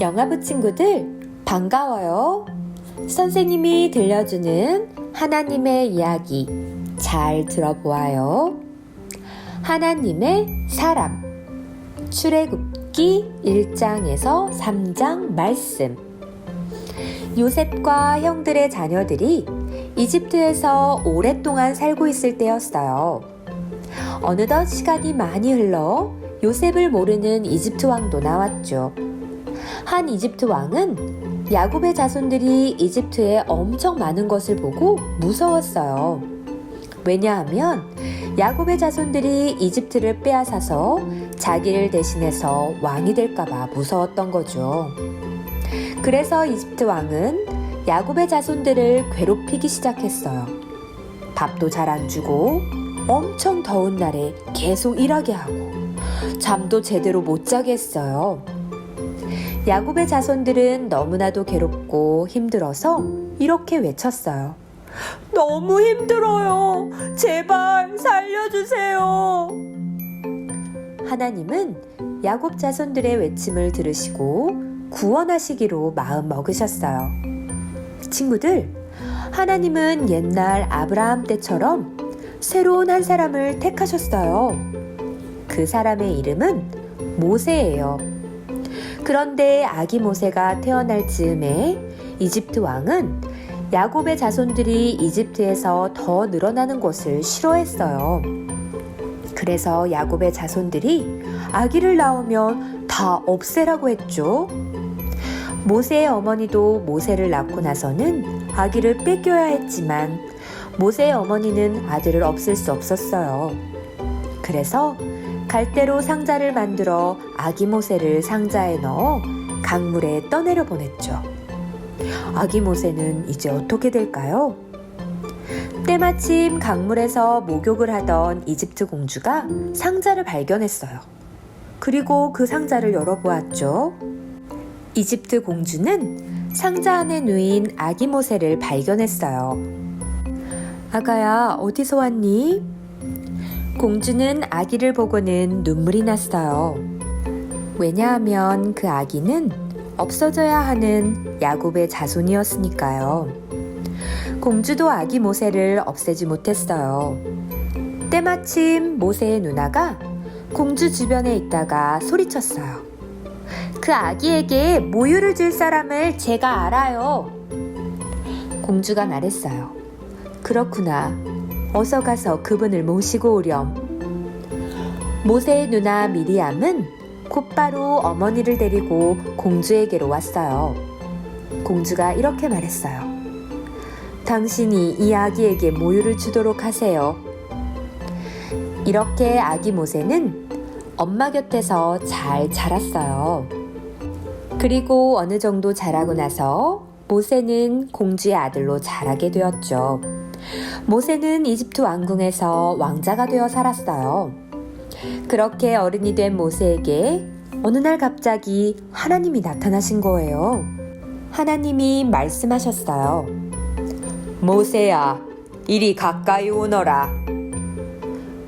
영화부 친구들 반가워요. 선생님이 들려주는 하나님의 이야기 잘 들어보아요. 하나님의 사람 출애굽기 1장에서 3장 말씀 요셉과 형들의 자녀들이 이집트에서 오랫동안 살고 있을 때였어요. 어느덧 시간이 많이 흘러 요셉을 모르는 이집트 왕도 나왔죠. 한 이집트 왕은 야곱의 자손들이 이집트에 엄청 많은 것을 보고 무서웠어요. 왜냐하면 야곱의 자손들이 이집트를 빼앗아서 자기를 대신해서 왕이 될까봐 무서웠던 거죠. 그래서 이집트 왕은 야곱의 자손들을 괴롭히기 시작했어요. 밥도 잘 안 주고 엄청 더운 날에 계속 일하게 하고 잠도 제대로 못 자게 했어요. 야곱의 자손들은 너무나도 괴롭고 힘들어서 이렇게 외쳤어요. 너무 힘들어요. 제발 살려주세요. 하나님은 야곱 자손들의 외침을 들으시고 구원하시기로 마음 먹으셨어요. 친구들, 하나님은 옛날 아브라함 때처럼 새로운 한 사람을 택하셨어요. 그 사람의 이름은 모세예요. 그런데 아기 모세가 태어날 즈음에 이집트 왕은 야곱의 자손들이 이집트에서 더 늘어나는 것을 싫어했어요. 그래서 야곱의 자손들이 아기를 낳으면 다 없애라고 했죠. 모세의 어머니도 모세를 낳고 나서는 아기를 뺏겨야 했지만 모세의 어머니는 아들을 없앨 수 없었어요. 그래서 갈대로 상자를 만들어 아기 모세를 상자에 넣어 강물에 떠내려 보냈죠. 아기 모세는 이제 어떻게 될까요? 때마침 강물에서 목욕을 하던 이집트 공주가 상자를 발견했어요. 그리고 그 상자를 열어보았죠. 이집트 공주는 상자 안에 누인 아기 모세를 발견했어요. 아가야, 어디서 왔니? 공주는 아기를 보고는 눈물이 났어요. 왜냐하면 그 아기는 없어져야 하는 야곱의 자손이었으니까요. 공주도 아기 모세를 없애지 못했어요. 때마침 모세의 누나가 공주 주변에 있다가 소리쳤어요. 그 아기에게 모유를 줄 사람을 제가 알아요. 공주가 말했어요. 그렇구나. 어서 가서 그분을 모시고 오렴. 모세의 누나 미리암은 곧바로 어머니를 데리고 공주에게로 왔어요. 공주가 이렇게 말했어요. 당신이 이 아기에게 모유를 주도록 하세요. 이렇게 아기 모세는 엄마 곁에서 잘 자랐어요. 그리고 어느 정도 자라고 나서 모세는 공주의 아들로 자라게 되었죠. 모세는 이집트 왕궁에서 왕자가 되어 살았어요. 그렇게 어른이 된 모세에게 어느 날 갑자기 하나님이 나타나신 거예요. 하나님이 말씀하셨어요. 모세야, 이리 가까이 오너라.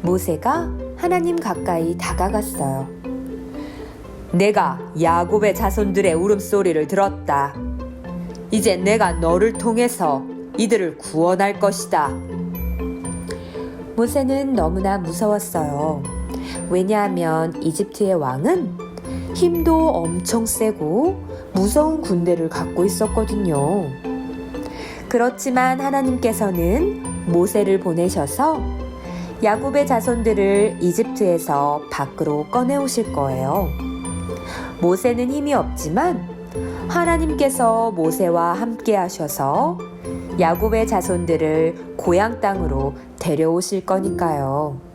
모세가 하나님 가까이 다가갔어요. 내가 야곱의 자손들의 울음소리를 들었다. 이제 내가 너를 통해서 이들을 구원할 것이다. 모세는 너무나 무서웠어요. 왜냐하면 이집트의 왕은 힘도 엄청 세고 무서운 군대를 갖고 있었거든요. 그렇지만 하나님께서는 모세를 보내셔서 야곱의 자손들을 이집트에서 밖으로 꺼내오실 거예요. 모세는 힘이 없지만 하나님께서 모세와 함께 하셔서 야곱의 자손들을 고향 땅으로 데려오실 거니까요.